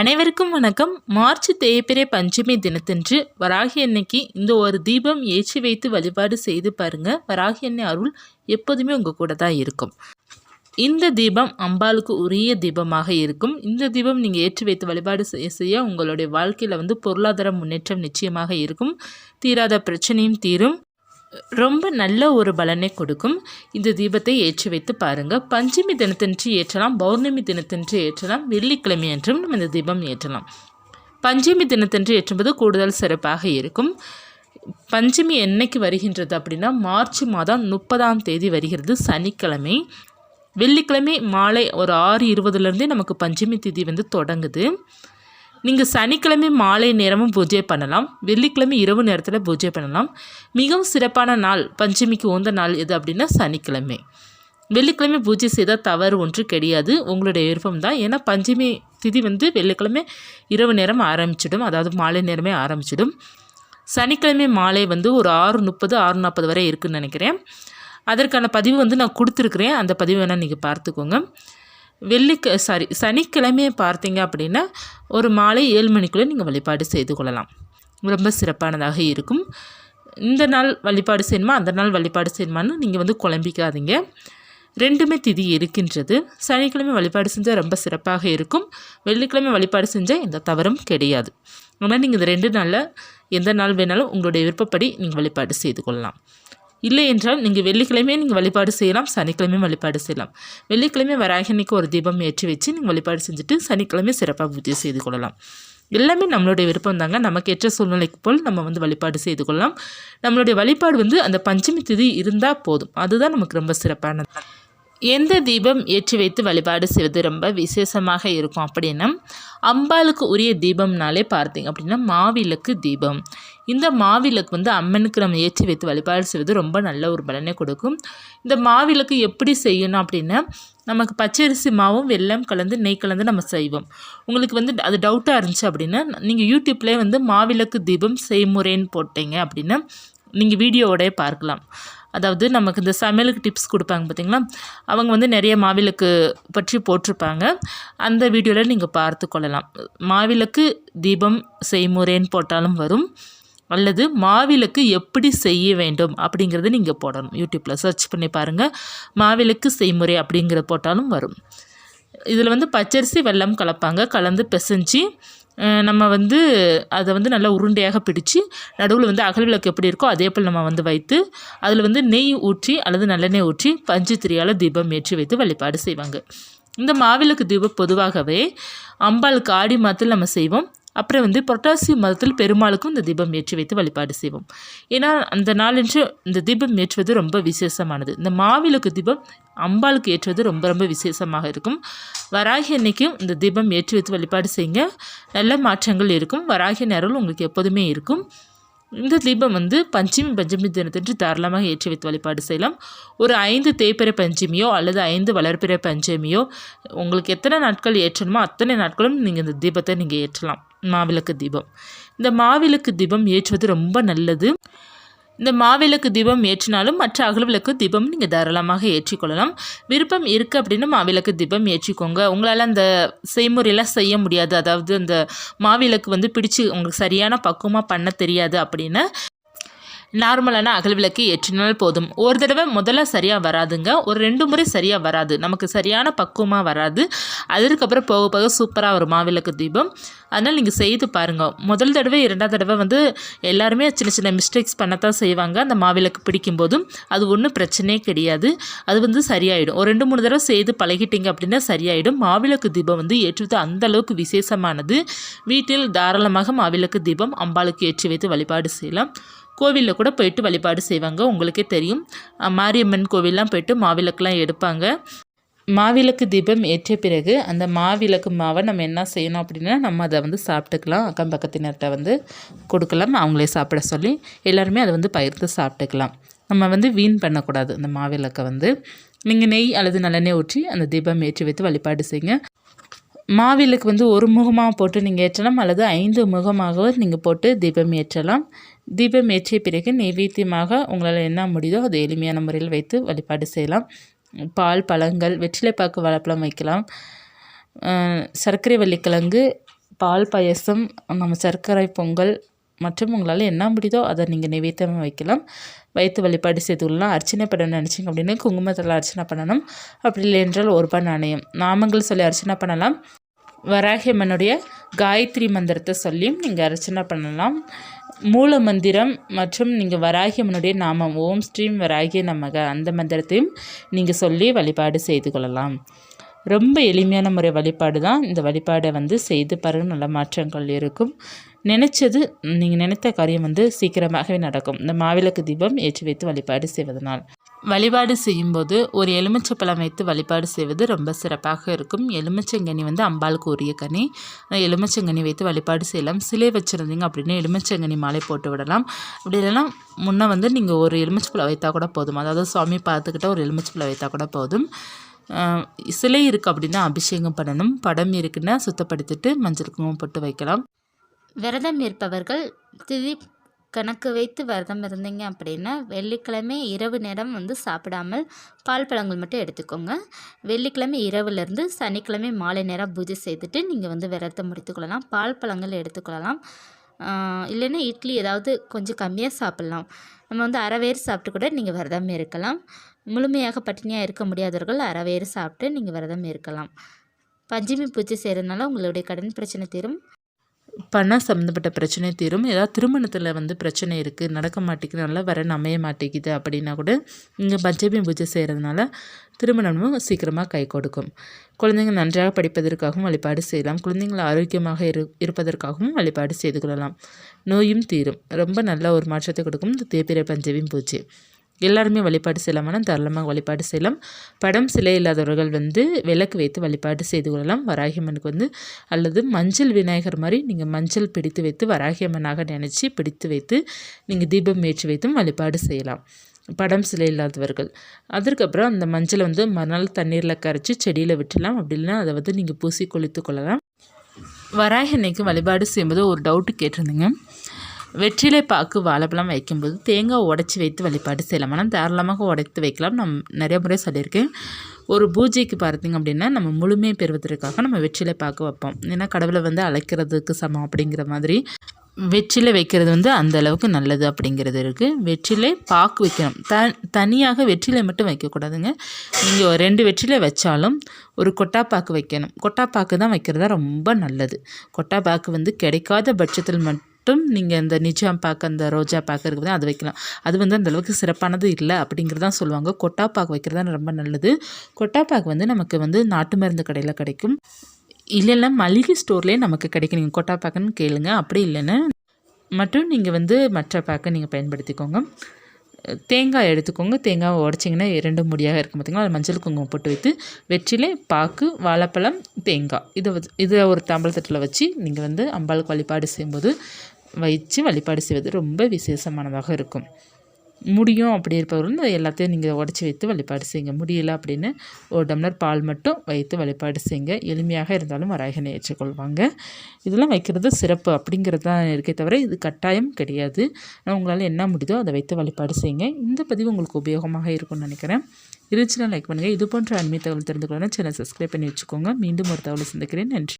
அனைவருக்கும் வணக்கம். மார்ச் தேய்பிரை பஞ்சமி தினத்தன்று வராகி அன்னைக்கு இந்த ஒரு தீபம் ஏற்றி வைத்து வழிபாடு செய்து பாருங்க. வராகி அன்னை அருள் எப்போதுமே உங்கள் கூட தான் இருக்கும். இந்த தீபம் அம்பாளுக்கு உரிய தீபமாக இருக்கும். இந்த தீபம் நீங்கள் ஏற்றி வைத்து வழிபாடு செய்ய செய்ய உங்களுடைய வாழ்க்கையில் வந்து பொருளாதார முன்னேற்றம் நிச்சயமாக இருக்கும். தீராத பிரச்சனையும் தீரும். ரொம்ப நல்ல ஒரு பலனை கொடுக்கும். இந்த தீபத்தை ஏற்றி வைத்து பாருங்கள் பஞ்சமி தினத்தன்று ஏற்றலாம் பௌர்ணமி தினத்தன்று ஏற்றலாம் வெள்ளிக்கிழமை என்றும் நம்ம இந்த தீபம் ஏற்றலாம். பஞ்சமி தினத்தன்று ஏற்றும்போது கூடுதல் சிறப்பாக இருக்கும். பஞ்சமி என்னைக்கு வருகின்றது அப்படின்னா மார்ச் மாதம் முப்பதாம் தேதி வருகிறது சனிக்கிழமை. வெள்ளிக்கிழமை மாலை ஒரு ஆறு இருபதுலேருந்தே நமக்கு பஞ்சமி திதி வந்து தொடங்குது. நீங்கள் சனிக்கிழமை மாலை நேரமும் பூஜை பண்ணலாம். வெள்ளிக்கிழமை இரவு நேரத்தில் பூஜை பண்ணலாம். மிகவும் சிறப்பான நாள் பஞ்சமிக்கு உந்த நாள் எது அப்படின்னா சனிக்கிழமை. வெள்ளிக்கிழமை பூஜை செய்தால் தவறு ஒன்று கிடையாது. உங்களுடைய விருப்பம் தான். ஏன்னா பஞ்சமி திதி வந்து வெள்ளிக்கிழமை இரவு நேரம் ஆரம்பிச்சிடும். அதாவது மாலை நேரமே ஆரம்பிச்சிடும். சனிக்கிழமை மாலை வந்து ஒரு ஆறு முப்பது ஆறு நாற்பது வரை இருக்குதுன்னு நினைக்கிறேன். அதற்கான பதிவு வந்து நான் கொடுத்துருக்குறேன். அந்த பதிவு வேணால் நீங்கள் பார்த்துக்கோங்க. வெள்ளிக்க சாரி சனிக்கிழமையை பார்த்தீங்க அப்படின்னா ஒரு மாலை ஏழு மணிக்குள்ளே நீங்கள் வழிபாடு செய்து கொள்ளலாம். ரொம்ப சிறப்பானதாக இருக்கும். இந்த நாள் வழிபாடு செய்யணுமா? அந்த நாள் வழிபாடு செய்யணுமான்னு நீங்கள் வந்து குழம்பிக்காதீங்க. ரெண்டுமே திதி இருக்கின்றது. சனிக்கிழமை வழிபாடு செஞ்சால் ரொம்ப சிறப்பாக இருக்கும். வெள்ளிக்கிழமை வழிபாடு செஞ்சால் எந்த தவறும் கிடையாது. ஆனால் நீங்கள் இந்த ரெண்டு நாளில் எந்த நாள் வேணாலும் உங்களுடைய விருப்பப்படி நீங்கள் வழிபாடு செய்து கொள்ளலாம். இல்லை என்றால் நீங்கள் வெள்ளிக்கிழமையே நீங்கள் வழிபாடு செய்யலாம் சனிக்கிழமையும் வழிபாடு செய்யலாம். வெள்ளிக்கிழமை வராகினிக்கு ஒரு தீபம் ஏற்றி வச்சு நீங்கள் வழிபாடு செஞ்சுட்டு சனிக்கிழமை சிறப்பாக பூஜை செய்து கொள்ளலாம். எல்லாமே நம்மளுடைய விருப்பம் தாங்க. நமக்கு ஏற்ற சூழ்நிலைக்கு போல் நம்ம வந்து வழிபாடு செய்து கொள்ளலாம். நம்மளுடைய வழிபாடு வந்து அந்த பஞ்சமி திதி இருந்தால் போதும். அதுதான் நமக்கு ரொம்ப சிறப்பானது. எந்த தீபம் ஏற்றி வைத்து வழிபாடு செய்வது ரொம்ப விசேஷமாக இருக்கும் அப்படின்னா அம்பாளுக்கு உரிய தீபம்னாலே பார்த்தீங்க அப்படின்னா மாவிளக்கு தீபம். இந்த மாவிளக்கு வந்து அம்மனுக்கு நம்ம ஏற்றி வைத்து வழிபாடு செய்வது ரொம்ப நல்ல ஒரு பலனை கொடுக்கும். இந்த மாவிளக்கு எப்படி செய்யணும் அப்படின்னா நமக்கு பச்சரிசி மாவும் வெள்ளம் கலந்து நெய் கலந்து நம்ம செய்வோம். உங்களுக்கு வந்து அது டவுட்டாக இருந்துச்சு அப்படின்னா நீங்கள் யூடியூப்லேயே வந்து மாவிளக்கு தீபம் செய்முறைன்னு போட்டீங்க அப்படின்னா நீங்கள் வீடியோவோடய பார்க்கலாம். அதாவது நமக்கு இந்த சமையலுக்கு டிப்ஸ் கொடுப்பாங்க பார்த்திங்களா? அவங்க வந்து நிறைய மாவிளக்கு பற்றி போட்டிருப்பாங்க. அந்த வீடியோவில் நீங்கள் பார்த்து கொள்ளலாம். மாவிளக்கு தீபம் செய்முறைன்னு போட்டாலும் வரும். அல்லது மாவிளக்கு எப்படி செய்ய வேண்டும் அப்படிங்கிறத நீங்கள் போடணும். யூடியூப்பில் சர்ச் பண்ணி பாருங்கள் மாவிளக்கு செய்முறை அப்படிங்கிற போட்டாலும் வரும். இதில் வந்து பச்சரிசி வெள்ளம் கலப்பாங்க. கலந்து பிசைஞ்சு நம்ம வந்து அதை வந்து நல்லா உருண்டையாக பிடிச்சு நடுவில் வந்து அகல் விளக்கு எப்படி இருக்கோ அதே போல் நம்ம வந்து வைத்து அதில் வந்து நெய் ஊற்றி அல்லது நல்லெண்ணெய் ஊற்றி பஞ்சு திரியால் தீபம் ஏற்றி வைத்து வழிபாடு செய்வாங்க. இந்த மாவிளக்கு தீபம் பொதுவாகவே அம்பாளுக்கு ஆடி மாதத்தில் நம்ம செய்வோம். அப்புறம் வந்து புரட்டாசி மதத்தில் பெருமாளுக்கும் இந்த தீபம் ஏற்றி வைத்து வழிபாடு செய்வோம். ஏன்னா அந்த நாளன்று இந்த தீபம் ஏற்றுவது ரொம்ப விசேஷமானது. இந்த மாவிளக்கு தீபம் அம்பாளுக்கு ஏற்றுவது ரொம்ப ரொம்ப விசேஷமாக இருக்கும். வராகி அன்னைக்கும் இந்த தீபம் ஏற்றி வைத்து வழிபாடு செய்யுங்க. நல்ல மாற்றங்கள் இருக்கும். வராகி நேரம் உங்களுக்கு எப்போதுமே இருக்கும். இந்த தீபம் வந்து பஞ்சமி பஞ்சமி தினத்தன்று தாராளமாக ஏற்றி வைத்து வழிபாடு செய்யலாம். ஒரு ஐந்து தேய்பிற பஞ்சமியோ அல்லது ஐந்து வளர்ப்பிறை பஞ்சமியோ உங்களுக்கு எத்தனை நாட்கள் ஏற்றணுமோ அத்தனை நாட்களும் நீங்கள் இந்த தீபத்தை நீங்கள் ஏற்றலாம். மாவிளக்கு தீபம். இந்த மாவிளக்கு தீபம் ஏற்றுவது ரொம்ப நல்லது. இந்த மாவிளக்கு தீபம் ஏற்றினாலும் மற்ற அகல்விளக்கு தீபம் நீங்கள் தாராளமாக ஏற்றிக்கொள்ளலாம். விருப்பம் இருக்குது அப்படின்னா மாவிளக்கு தீபம் ஏற்றிக்கோங்க. உங்களால் அந்த செய்முறையெல்லாம் செய்ய முடியாது. அதாவது அந்த மாவிளக்கு வந்து பிடிச்சி உங்களுக்கு சரியான பக்குவமாக பண்ண தெரியாது அப்படின்னு. நார்மலான அகல் விளக்கு ஏற்றினால் போதும். ஒரு தடவை முதல்ல சரியாக வராதுங்க. ஒரு ரெண்டு முறை சரியாக வராது. நமக்கு சரியான பக்குவமாக வராது. அதற்கப்புறம் போக போக சூப்பராக வரும் மாவிளக்கு தீபம். அதனால் நீங்கள் செய்து பாருங்கள் முதல் தடவை இரண்டாவது தடவை வந்து எல்லாருமே சின்ன சின்ன மிஸ்டேக்ஸ் பண்ணத்தான் செய்வாங்க. அந்த மாவிளக்கு பிடிக்கும்போதும் அது ஒன்றும் பிரச்சனையே கிடையாது. அது வந்து சரியாயிடும். ஒரு ரெண்டு மூணு தடவை செய்து பழகிட்டீங்க அப்படின்னா சரியாயிடும். மாவிளக்கு தீபம் வந்து ஏற்றுவது அந்த அளவுக்கு விசேஷமானது. வீட்டில் தாராளமாக மாவிளக்கு தீபம் அம்பாளுக்கு ஏற்றி வைத்து வழிபாடு செய்யலாம். கோவிலில் கூட போயிட்டு வழிபாடு செய்வாங்க. உங்களுக்கே தெரியும். மாரியம்மன் கோவிலெலாம் போயிட்டு மாவிளக்குலாம் எடுப்பாங்க. மாவிளக்கு தீபம் ஏற்றிய பிறகு அந்த மாவிளக்கு மாவை நம்ம என்ன செய்யணும் அப்படின்னா நம்ம அதை வந்து சாப்பிட்டுக்கலாம். அக்கம் பக்கத்தினர்கிட்ட வந்து கொடுக்கலாம். அவங்களே சாப்பிட சொல்லி எல்லாருமே அதை வந்து பயிர்த்து சாப்பிட்டுக்கலாம். நம்ம வந்து வீண் பண்ணக்கூடாது அந்த மாவிளக்கை வந்து. நீங்கள் நெய் அல்லது நல்லெண்ணெய் ஊற்றி அந்த தீபம் ஏற்றி வைத்து வழிபாடு செய்யுங்க. மாவிளக்கு வந்து ஒரு முகமாக போட்டு நீங்கள் ஏற்றலாம். அல்லது ஐந்து முகமாக நீங்கள் போட்டு தீபம் ஏற்றலாம். தீபம் ஏற்றிய பிறகு நைவேத்தியமாக உங்களால் என்ன முடியுதோ அதை எளிமையான முறையில் வைத்து வழிபாடு செய்யலாம். பால் பழங்கள் வெற்றிலைப்பாக்கு வாழைப்பழம் வைக்கலாம். சர்க்கரை வள்ளிக்கிழங்கு பால் பாயசம் நம்ம சர்க்கரை பொங்கல் மற்றும் உங்களால் என்ன முடியுதோ அதை நீங்கள் நிவேத்தமாக வைக்கலாம். வைத்து வழிபாடு செய்து கொள்ளலாம் அர்ச்சனை பண்ணணும் நினச்சிங்க அப்படின்னு குங்குமத்தில் அர்ச்சனை பண்ணணும். அப்படி இல்லை என்றால் ஒரு பண் நாணயம் நாமங்கள் சொல்லி அர்ச்சனை பண்ணலாம். வராகி அம்மனுடைய காயத்ரி மந்திரத்தை சொல்லியும் நீங்கள் அர்ச்சனை பண்ணலாம். மூல மந்திரம் மற்றும் நீங்கள் வராகியம்மனுடைய நாமம். ஓம் ஸ்ரீம் வராகிய நமக. அந்த மந்திரத்தையும் நீங்கள் சொல்லி வழிபாடு செய்து கொள்ளலாம். ரொம்ப எளிமையான முறை வழிபாடு தான் இந்த வழிபாடை வந்து செய்து பாருங்க. நல்ல மாற்றங்கள் இருக்கும். நினச்சது நீங்கள் நினைத்த காரியம் வந்து சீக்கிரமாகவே நடக்கும். இந்த மாவிளக்கு தீபம் ஏற்றி வைத்து வழிபாடு செய்வதனால். வழிபாடு செய்யும்போது ஒரு எலுமிச்சைப்பழம் வைத்து வழிபாடு செய்வது ரொம்ப சிறப்பாக இருக்கும். எலுமிச்சங்கனி வந்து அம்பாளுக்கு உரிய கனி. எலுமிச்சங்கனி வைத்து வழிபாடு செய்யலாம். சிலை வச்சுருந்தீங்க அப்படின்னு எலுமிச்சங்கனி மாலை போட்டு விடலாம். அப்படி இல்லைன்னா முன்னே வந்து நீங்கள் ஒரு எலுமிச்சைப்பழம் வைத்தா கூட போதும். அதாவது சுவாமி பார்த்துக்கிட்ட ஒரு எலுமிச்சப்பழம் வைத்தா கூட போதும். சிலை இருக்குது அப்படின்னா அபிஷேகம் பண்ணணும். படம் இருக்குன்னா சுத்தப்படுத்திட்டு மஞ்சள் குங்குமம் போட்டு வைக்கலாம். விரதம் இருப்பவர்கள் திதி கணக்கு வைத்து விரதம் இருந்தீங்க அப்படின்னா வெள்ளிக்கிழமை இரவு நேரம் வந்து சாப்பிடாமல் பால் பழங்கள் மட்டும் எடுத்துக்கோங்க. வெள்ளிக்கிழமை இரவுலேருந்து சனிக்கிழமை மாலை நேரம் பூஜை செய்துட்டு நீங்கள் வந்து விரதத்தை முடித்துக்கொள்ளலாம். பால் பழங்கள் எடுத்துக்கொள்ளலாம். இல்லைன்னா இட்லி ஏதாவது கொஞ்சம் கம்மியாக சாப்பிட்லாம். நம்ம வந்து அறவேறு சாப்பிட்டு கூட நீங்கள் விரதம் இருக்கலாம். முழுமையாக பட்டினியாக இருக்க முடியாதவர்கள் அறவேறு சாப்பிட்டு நீங்கள் விரதம் இருக்கலாம். பஞ்சமி பூஜை செய்கிறதுனால உங்களுடைய கடன் பிரச்சனை தீரும். பணம் சம்மந்தப்பட்ட பிரச்சனை தீரும். ஏதாவது திருமணத்தில் வந்து பிரச்சனை இருக்குது நடக்க மாட்டேங்குது நல்லா வரன் அமைய மாட்டேங்குது அப்படின்னா கூட இங்கே பஞ்சமி பூஜை செய்கிறதுனால திருமணமும் சீக்கிரமாக கை கொடுக்கும். குழந்தைங்க நன்றாக படிப்பதற்காகவும் வழிபாடு செய்யலாம். குழந்தைங்கள் ஆரோக்கியமாக இரு இருப்பதற்காகவும் வழிபாடு செய்து கொள்ளலாம். நோயும் தீரும். ரொம்ப நல்ல ஒரு மாற்றத்தை கொடுக்கும் இந்த தேப்பிரை பஞ்சமி பூஜை. எல்லாருமே வழிபாடு செய்யலாமான தாராளமாக வழிபாடு செய்யலாம். படம் சிலை இல்லாதவர்கள் வந்து விளக்கு வைத்து வழிபாடு செய்து கொள்ளலாம். வராகியம்மனுக்கு வந்து அல்லது மஞ்சள் விநாயகர் மாதிரி நீங்கள் மஞ்சள் பிடித்து வைத்து வராகியம்மனாக நினச்சி பிடித்து வைத்து நீங்கள் தீபம் ஏற்றி வைத்தும் வழிபாடு செய்யலாம். படம் சிலை இல்லாதவர்கள். அதற்கப்புறம் அந்த மஞ்சளை வந்து மறுநாள் தண்ணீரில் கரைச்சி செடியில் விட்டுலாம் அப்படி இல்லைன்னா அதை வந்து நீங்கள் பூசி கொளித்து கொள்ளலாம். வராகி அன்னைக்கு வழிபாடு செய்யும்போது ஒரு டவுட்டு கேட்டிருந்தீங்க. வெற்றிலை பாக்கு வாழைப்பழம் வைக்கும்போது தேங்காய் உடச்சி வைத்து வழிபாடு செய்யலாம். ஆனால் தாராளமாக உடைத்து வைக்கலாம். நம் நிறைய முறை சொல்லியிருக்கேன். ஒரு பூஜைக்கு பார்த்திங்க அப்படின்னா நம்ம முழுமையை பெறுவதற்காக நம்ம வெற்றிலை பாக்கு வைப்போம். ஏன்னா கடவுளை வந்து அழைக்கிறதுக்கு சமம் அப்படிங்கிற மாதிரி. வெற்றிலை வைக்கிறது வந்து அந்த அளவுக்கு நல்லது அப்படிங்கிறது இருக்குது வெற்றிலை பாக்கு வைக்கணும். த தனியாக வெற்றிலை மட்டும் வைக்கக்கூடாதுங்க. நீங்கள் ரெண்டு வெற்றிலை வச்சாலும் ஒரு கொட்டாப்பாக்கு வைக்கணும். கொட்டாப்பாக்கு தான் வைக்கிறது தான் ரொம்ப நல்லது. கொட்டாப்பாக்கு வந்து கிடைக்காத பட்சத்தில் மட்டும் மட்டும் நீங்கள் இந்த நிஜாம் பாக்கு அந்த ரோஜா பாக்கு இருக்குது அது வைக்கலாம். அது வந்து அந்தளவுக்கு சிறப்பானது இல்லை அப்படிங்கிறதான் சொல்லுவாங்க. கொட்டாப்பாக்கு வைக்கிறது தான் ரொம்ப நல்லது. கொட்டாப்பாக்கு வந்து நமக்கு வந்து நாட்டு மருந்து கடையில் கிடைக்கும். இல்லைன்னா மளிகை ஸ்டோர்லேயே நமக்கு கிடைக்கும். நீங்கள் கொட்டாப்பாக்குன்னு கேளுங்க. அப்படி இல்லைன்னா மட்டும் நீங்கள் வந்து மற்ற பாக்கை நீங்கள் பயன்படுத்திக்கோங்க. தேங்காய் எடுத்துக்கோங்க. தேங்காவை உடச்சிங்கன்னா இரண்டு முடியாக இருக்கும் பார்த்திங்களா அது மஞ்சள் குங்குமம் போட்டு வைத்து வெற்றிலை பாக்கு வாழைப்பழம் தேங்காய். இதை இதை ஒரு தாம்பளத்தட்டில் வச்சு நீங்கள் வந்து அம்பாளுக்கு வழிபாடு செய்யும்போது வைத்து வழிபாடு செய்வது ரொம்ப விசேஷமானதாக இருக்கும். முடியும். அப்படி இருப்பவர்கள் எல்லாத்தையும் நீங்கள் உடச்சி வைத்து வழிபாடு செய்யுங்க. முடியல அப்படின்னு ஒரு டம்ளர் பால் மட்டும் வைத்து வழிபாடு செய்யுங்க. எளிமையாக இருந்தாலும் வராகனை ஏற்றுக்கொள்வாங்க. இதெல்லாம் வைக்கிறது சிறப்பு அப்படிங்கிறது தான் இருக்கே தவிர இது கட்டாயம் கிடையாது. உங்களால் என்ன முடியுதோ அதை வைத்து வழிபாடு செய்யுங்க. இந்த பதிவு உங்களுக்கு உபயோகமாக இருக்கும்னு நினைக்கிறேன். இருந்துச்சுன்னா லைக் பண்ணுங்கள் இது போன்ற அண்மை தகவல் தெரிந்து கொள்ளணும் சேனல் சப்ஸ்கிரைப் பண்ணி வச்சுக்கோங்க. மீண்டும் ஒரு தகவலை சந்திக்கிறேன். நன்றி.